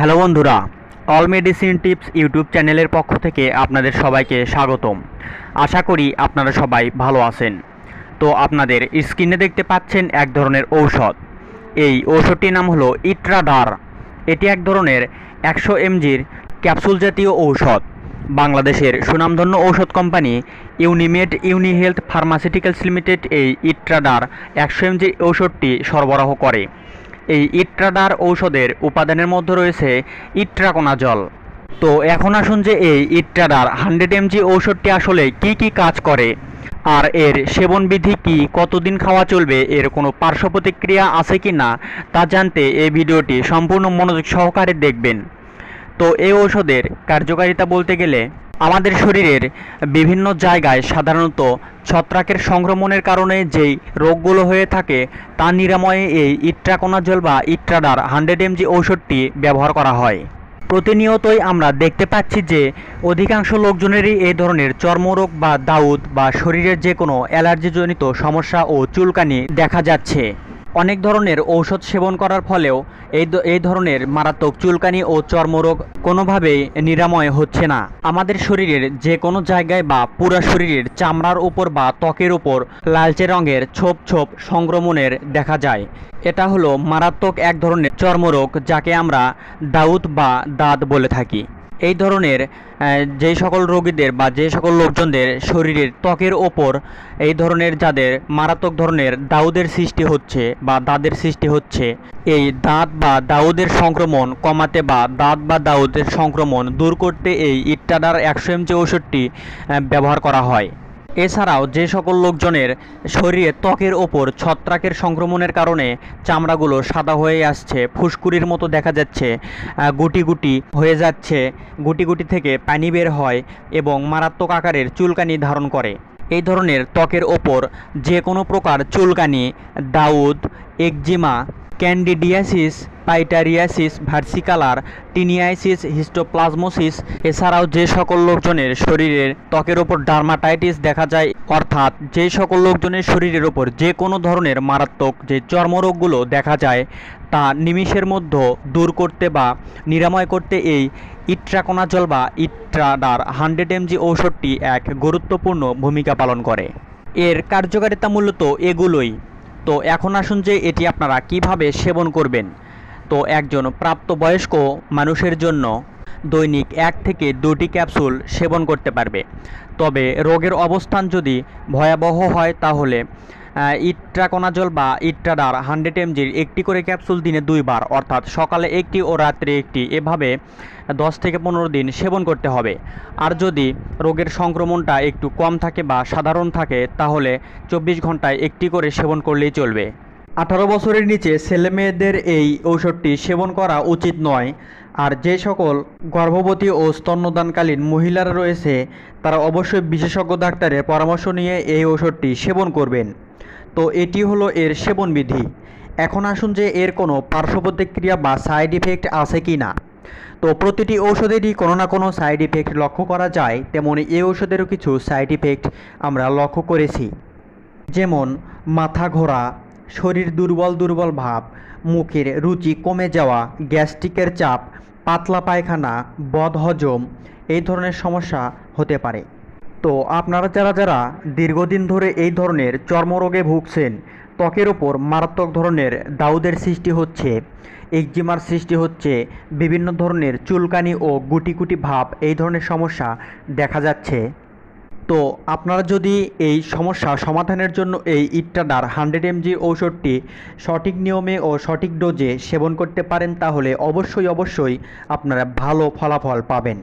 Hello বন্ধুরা, all medicine tips YouTube চ্যানেলের পক্ষ থেকে আপনাদের সবাইকে স্বাগতম। আশা করি আপনারা সবাই ভালো আছেন। তো আপনাদের স্ক্রিনে দেখতে পাচ্ছেন এক ধরনের ঔষধ। এই ঔষধটির নাম হলো ইট্রাডার এটি এক ধরনের একশো এমজির ক্যাপসুল জাতীয় ঔষধ। বাংলাদেশের সুনামধন্য ঔষধ company Unimed Uni health pharmaceuticals limited এই ইট্রাডার একশো এমজি ঔষধটি সরবরাহ করে। এই ইট্রাডার ঔষধের উপাদানের মধ্যে রয়েছে ইট্রাকোনাজল তো এখন আসুন যে এই ইট্রাডার হান্ড্রেড এমজি ঔষধটি আসলে কি কি কাজ করে আর এর সেবনবিধি কি, কতদিন খাওয়া চলবে, এর কোনো পার্শ্ব প্রতিক্রিয়া আছে কি না, তা জানতে এই ভিডিওটি সম্পূর্ণ মনোযোগ সহকারে দেখবেন। তো এই ঔষধের কার্যকারিতা বলতে গেলে আমাদের শরীরের বিভিন্ন জায়গায় সাধারণত ছত্রাকের সংক্রমণের কারণে যেই রোগগুলো হয়ে থাকে, তা নিরাময়ে এই ইট্রাকোনাজল বা ইট্রাডার হান্ড্রেড এমজি ঔষধটি ব্যবহার করা হয়। প্রতিনিয়তই আমরা দেখতে পাচ্ছি যে অধিকাংশ লোকজনেরই এই ধরনের চর্মরোগ বা দাউদ বা শরীরের যে কোনো অ্যালার্জিজনিত সমস্যা ও চুলকানি দেখা যাচ্ছে। অনেক ধরনের ঔষধ সেবন করার ফলেও এই এই ধরনের মারাত্মক চুলকানি ও চর্মরোগ কোনোভাবেই নিরাময় হচ্ছে না। আমাদের শরীরের যে কোনো জায়গায় বা পুরা শরীরের চামড়ার উপর বা ত্বকের উপর লালচে রঙের ছোপ ছোপ সংক্রমণের দেখা যায়। এটা হলো মারাত্মক এক ধরনের চর্মরোগ যাকে আমরা দাউদ বা দাঁত বলে থাকি। এই ধরনের যে সকল রোগীদের বা যে সকল লোকজনদের শরীরের ত্বকের ওপর এই ধরনের যাদের মারাত্মক ধরনের দাউদের সৃষ্টি হচ্ছে বা দাঁতের সৃষ্টি হচ্ছে, এই দাঁত বা দাউদের সংক্রমণ কমাতে বা দাঁত বা দাউদের সংক্রমণ দূর করতে এই ইট্টাডার একশো এমজি ওষুধটি ব্যবহার করা হয়। এছাড়াও যে সকল লোকজনের শরীরে ত্বকের ওপর ছত্রাকের সংক্রমণের কারণে চামড়াগুলো সাদা হয়ে আসছে, ফুসকুড়ির মতো দেখা যাচ্ছে গুটি গুটি হয়ে যাচ্ছে, গুটি গুটি থেকে পানি বের হয় এবং মারাত্মক আকারের চুলকানি ধারণ করে। এই ধরনের ত্বকের ওপর যে কোনো প্রকার চুলকানি, দাউদ, eczema candidiasis pityriasis versicolor tineasis histoplasmosis এছাড়াও যে সকল লোকজনের শরীরের ত্বকের ওপর ডার্মাটাইটিস দেখা যায়, অর্থাৎ যে সকল লোকজনের শরীরের ওপর যে কোনো ধরনের মারাত্মক যে চর্মরোগগুলো দেখা যায়, তা নিমিষের মধ্যে দূর করতে বা নিরাময় করতে এই ইট্রাকোনাজল বা ইট্রাডার হান্ড্রেড এমজি ঔষধটি এক গুরুত্বপূর্ণ ভূমিকা পালন করে। এর কার্যকারিতা মূলত এগুলোই। তো এখন আসুন যে এটি আপনারা কীভাবে সেবন করবেন। তো একজন প্রাপ্তবয়স্ক মানুষের জন্য দৈনিক এক থেকে দুটি ক্যাপসুল সেবন করতে পারবে। তবে রোগের অবস্থান যদি ভয়াবহ হয় তাহলে ইট্রাকোনাজল বা ইট্রাডার হান্ড্রেড এমজির একটি করে ক্যাপসুল দিনে দুইবার, অর্থাৎ সকালে একটি ও রাত্রে একটি। এভাবে দশ থেকে পনেরো দিন সেবন করতে হবে। আর যদি রোগের সংক্রমণটা একটু কম থাকে বা সাধারণ থাকে, তাহলে চব্বিশ ঘন্টায় একটি করে সেবন করলেই চলবে। আঠারো বছরের নিচে ছেলে মেয়েদের এই ঔষধটি সেবন করা উচিত নয়। আর যে সকল গর্ভবতী ও স্তন্যদানকালীন মহিলারা রয়েছে, তারা অবশ্যই বিশেষজ্ঞ ডাক্তারের পরামর্শ নিয়ে এই ঔষধটি সেবন করবেন। তো এটি হলো এর সেবনবিধি। এখন আসুন যে এর কোনো পার্শ্ব প্রতিক্রিয়া বা সাইড ইফেক্ট আছে কি না। তো প্রতিটি ঔষধেরই কোনো না কোনো সাইড ইফেক্ট লক্ষ্য করা যায়, তেমনি এই ঔষধেরও কিছু সাইড ইফেক্ট আমরা লক্ষ্য করেছি। যেমন, মাথা ঘোরা, শরীর দুর্বল দুর্বল ভাব, মুখের রুচি কমে যাওয়া, গ্যাস্ট্রিকের চাপ, পাতলা পায়খানা, বদহজম, এই ধরনের সমস্যা হতে পারে। তো আপনারা যারা যারা দীর্ঘদিন ধরে এই ধরনের চর্মরোগে ভুগছেন, ত্বকের ওপর মারাত্মক ধরনের দাউদের সৃষ্টি হচ্ছে, একজিমার সৃষ্টি হচ্ছে, বিভিন্ন ধরনের চুলকানি ও গুটি গুটি ভাব, এই ধরনের সমস্যা দেখা যাচ্ছে। তো আপনারা যদি এই সমস্যা সমাধানের জন্য এই ইট্টাডার হান্ড্রেড এমজি ঔষধটি সঠিক নিয়মে ও সঠিক ডোজে সেবন করতে পারেন, তাহলে অবশ্যই অবশ্যই আপনারা ভালো ফলাফল পাবেন।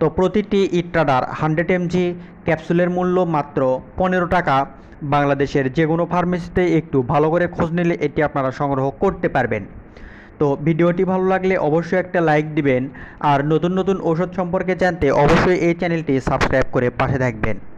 তো প্রতিটি ইট্রাডার হান্ড্রেড এমজি ক্যাপসুলের মূল্য মাত্র পনেরো টাকা। বাংলাদেশের যে কোনো ফার্মেসিতে একটু ভালো করে খোঁজ নিলে এটি আপনারা সংগ্রহ করতে পারবেন। তো ভিডিওটি ভালো লাগলে অবশ্যই একটা লাইক দিবেন। আর নতুন নতুন ওষুধ সম্পর্কে জানতে অবশ্যই এই চ্যানেলটি সাবস্ক্রাইব করে পাশে থাকবেন।